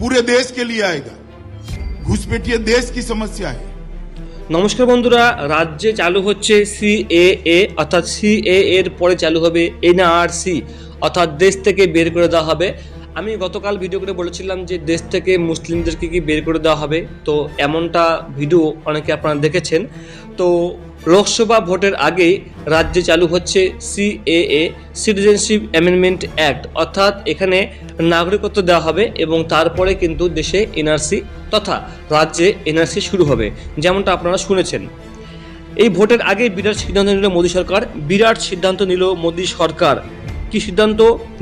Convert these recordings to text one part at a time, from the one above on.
पूरे देश के लिए आएगा घुसपैठिया देश की समस्या है নমস্কার বন্ধুরা রাজ্যে চালু হচ্ছে সিএএ অর্থাৎ সিএ এর পরে চালু হবে এনআরসি অর্থাৎ দেশ থেকে বের করে দেওয়া হবে আমি গতকাল ভিডিও করে বলেছিলাম যে দেশ থেকে মুসলিমদেরকে কি বের করে দেওয়া হবে। তো এমনটা ভিডিও অনেকে আপনারা দেখেছেন। তো লোকসভা ভোটের আগে রাজ্যে চালু হচ্ছে সিএএ সিটিজেনশিপ অ্যামেন্ডমেন্ট অ্যাক্ট অর্থাৎ এখানে নাগরিকত্ব দেওয়া হবে এবং তারপরে কিন্তু দেশে এনআরসি তথা রাজ্যে এনআরসি শুরু হবে, যেমনটা আপনারা শুনেছেন। এই ভোটের আগে বিরাট সিদ্ধান্ত নিল মোদী সরকার, বিরাট সিদ্ধান্ত নিল মোদী সরকার। কি সিদ্ধান্ত?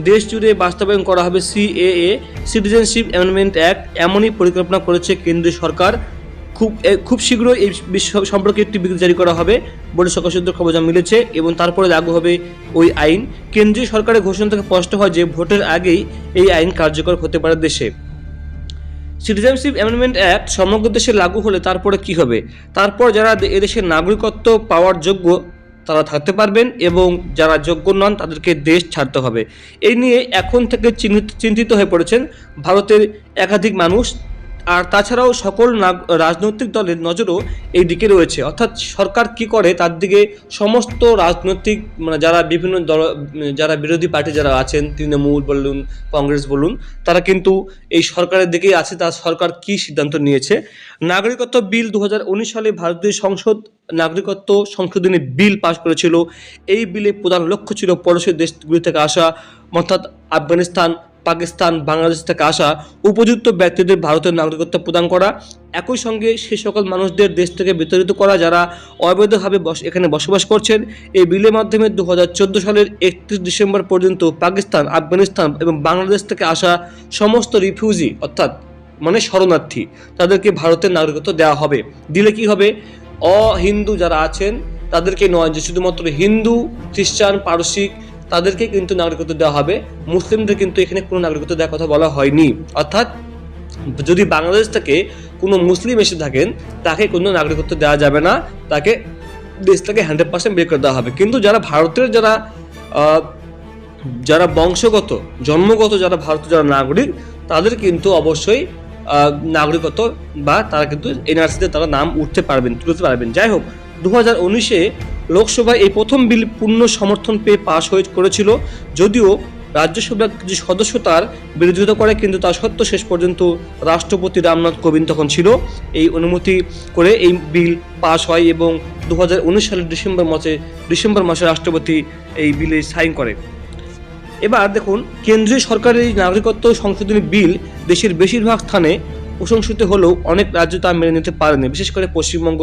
দেশ জুড়ে বাস্তবায়ন করা হবে সিএএ সিটিজেনশিপ অ্যামেন্ডমেন্ট অ্যাক্ট এমনই পরিকল্পনা করেছে কেন্দ্রীয় সরকার। খুব খুব শীঘ্রই এই বিষয় সম্পর্কে একটি বিজ্ঞপ্তি জারি করা হবে। বলে সকাল সূত্রে খবর যা মিলেছে এবং তারপরে লাগু হবে ওই আইন। কেন্দ্রীয় সরকারের ঘোষণা থেকে স্পষ্ট হয় যে ভোটের আগেই এই আইন কার্যকর হতে পারে দেশে। সিটিজেনশিপ অ্যামেন্ডমেন্ট অ্যাক্ট সমগ্র দেশে লাগু হলে তারপরে কি হবে? তারপর যারা এদেশের নাগরিকত্ব পাওয়ার যোগ্য তারা থাকতে পারবেন এবং যারা যোগ্য নন তাদেরকে দেশ ছাড়তে হবে। এই নিয়ে এখন থেকে চিহ্নিত- চিন্তিত হয়ে পড়েছেন ভারতের একাধিক মানুষ। আর তাছাড়াও সকল রাজনৈতিক দলের নজরও এই দিকে রয়েছে। অর্থাৎ সরকার কি করে? তার দিকে সমস্ত রাজনৈতিক মানে যারা বিভিন্ন দল, যারা বিরোধী পার্টি যারা আছেন, তৃণমূল বলুন, কংগ্রেস বলুন, তারা কিন্তু এই সরকারের দিকেই আছে। তার সরকার কি সিদ্ধান্ত নিয়েছে? নাগরিকত্ব বিল দু হাজার উনিশ সালে ভারতীয় সংসদ নাগরিকত্ব সংশোধনী বিল পাশ করেছিল। এই বিলে প্রধান লক্ষ্য ছিল পড়োশী দেশগুলি থেকে আসা, অর্থাৎ আফগানিস্তান পাকিস্তান, বাংলাদেশ থেকে আসা উপযুক্ত ব্যক্তিদের ভারতের নাগরিকত্ব প্রদান করা। একই সঙ্গে সে সকল মানুষদের দেশ থেকে বিতাড়িত করা যারা অবৈধভাবে এখানে বসবাস করছেন। এই বিলের মাধ্যমে দু হাজার চোদ্দ সালের একত্রিশ ডিসেম্বর পর্যন্ত পাকিস্তান, আফগানিস্তান এবং বাংলাদেশ থেকে আসা সমস্ত রিফিউজি, অর্থাৎ মানে শরণার্থী, তাদেরকে ভারতের নাগরিকত্ব দেওয়া হবে। দিলে কি হবে? অহিন্দু যারা আছেন, তাদেরকে নয় যে শুধুমাত্র হিন্দু, খ্রিস্টান, পারসিক তাদেরকে কিন্তু নাগরিকত্ব দেওয়া হবে। মুসলিমদের কিন্তু এখানে কোনো নাগরিকত্ব দেওয়ার কথা বলা হয়নি। অর্থাৎ যদি বাংলাদেশ থেকে কোনো মুসলিম এসে থাকেন, তাকে কোনো নাগরিকত্ব দেওয়া যাবে না। তাকে দেশ থেকে হান্ড্রেড পার্সেন্ট বের করে দেওয়া হবে। কিন্তু যারা ভারতের যারা যারা বংশগত, জন্মগত যারা ভারতীয় যারা নাগরিক, তাদের কিন্তু অবশ্যই নাগরিকত্ব বা তারা কিন্তু এনআরসিতে তারা নাম উঠতে পারবেন, তুলতে পারবেন। যাই হোক দু হাজার উনিশে লোকসভায় এই প্রথম বিল পূর্ণ সমর্থন পেয়ে পাশ হয়ে করেছিল, যদিও রাজ্যসভার কিছু সদস্য তার বিরোধিতা করে, কিন্তু তা সত্ত্বেও শেষ পর্যন্ত রাষ্ট্রপতি রামনাথ কোবিন্দ তখন ছিল। এই অনুমতি করে এই বিল পাশ হয় এবং দু হাজার উনিশ সালের ডিসেম্বর মাসে ডিসেম্বর মাসে রাষ্ট্রপতি এই বিলে সাইন করে। এবার দেখুন, কেন্দ্রীয় সরকারের এই নাগরিকত্ব সংশোধনী বিল দেশের বেশিরভাগ স্থানে প্রশংসিত হলেও অনেক রাজ্য তা মেনে নিতে পারেনি, বিশেষ করে পশ্চিমবঙ্গ।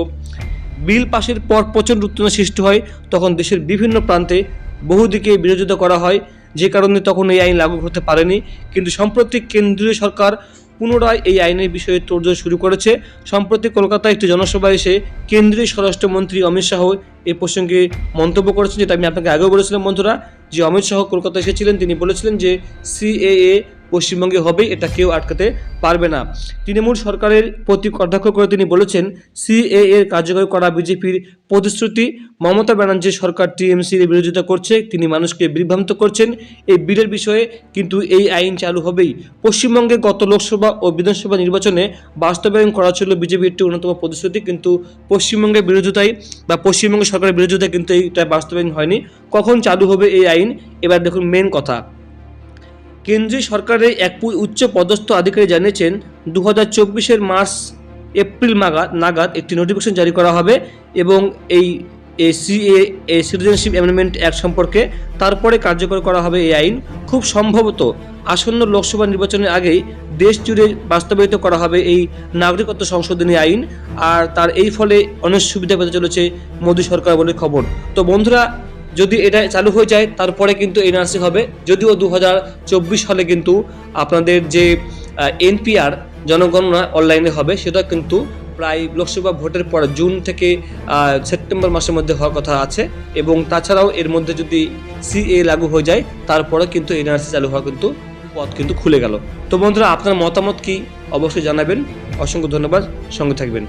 বিল পাশের পর প্রচণ্ড উত্তেজনা সৃষ্টি হয়, তখন দেশের বিভিন্ন প্রান্তে বহুদিকে বিরোধিতা করা হয়। যে কারণে তখন এই আইন লাগু হতে পারেনি। কিন্তু সম্প্রতি কেন্দ্রীয় সরকার পুনরায় এই আইনের বিষয়ে তোড়জোড় শুরু করেছে। সম্প্রতি কলকাতায় একটি জনসভায় এসে কেন্দ্রীয় স্বরাষ্ট্রমন্ত্রী অমিত শাহ এ প্রসঙ্গে মন্তব্য করেছেন, যেটা আমি আপনাকে আগেও বলেছিলাম, বন্ধুরা। যে অমিত শাহ কলকাতায় এসেছিলেন, তিনি বলেছিলেন যে সিএএ পশ্চিমবঙ্গে হবে এটা কেউ আটকাতে পারবে না। তৃণমূল সরকারের প্রতি কটাক্ষ করে তিনি বলেছেন সিএ এর কার্যকর করা বিজেপির প্রতিশ্রুতি। মমতা ব্যানার্জির সরকার টিএমসির বিরোধিতা করছে, তিনি মানুষকে বিভ্রান্ত করছেন। এই বিলের বিষয়ে কিন্তু এই আইন চালু হবেই। পশ্চিমবঙ্গে গত লোকসভা ও বিধানসভা নির্বাচনে বাস্তবায়ন করা ছিল বিজেপির একটি অন্যতম প্রতিশ্রুতি, কিন্তু পশ্চিমবঙ্গের বিরোধিতায় বা পশ্চিমবঙ্গ সরকারের বিরোধিতায় কিন্তু এইটা বাস্তবায়ন হয়নি। কখন চালু হবে এই আইন? এবার দেখুন মেন কথা। কেন্দ্রীয় সরকারের এক উচ্চ পদস্থ আধিকারিক জানিয়েছেন দু হাজার চব্বিশের মার্চ, এপ্রিল নাগাদ নাগাদ একটি নোটিফিকেশন জারি করা হবে এবং এই সিএ সিটিজেনশিপ অ্যামেন্ডমেন্ট অ্যাক্ট সম্পর্কে তারপরে কার্যকর করা হবে এই আইন। খুব সম্ভবত আসন্ন লোকসভা নির্বাচনের আগেই দেশ জুড়ে বাস্তবায়িত করা হবে এই নাগরিকত্ব সংশোধনী আইন। আর তার এই ফলে অনেক সুবিধা পেতে চলেছে মোদী সরকার বলে খবর। তো বন্ধুরা যদি এটা চালু হয়ে যায়, তারপরে কিন্তু এনআরসি হবে। যদিও দু হাজার চব্বিশ সালে কিন্তু আপনাদের যে এনপিআর জনগণনা অনলাইনে হবে, সেটা কিন্তু প্রায় লোকসভা ভোটের পর জুন থেকে সেপ্টেম্বর মাসের মধ্যে হওয়ার কথা আছে। এবং তাছাড়াও এর মধ্যে যদি সিএ লাগু হয়ে যায়, তারপরে কিন্তু এনআরসি চালু হওয়া কিন্তু পথ কিন্তু খুলে গেল। তো বন্ধুরা, আপনার মতামত কি? অবশ্যই জানাবেন। অসংখ্য ধন্যবাদ। সঙ্গে থাকবেন।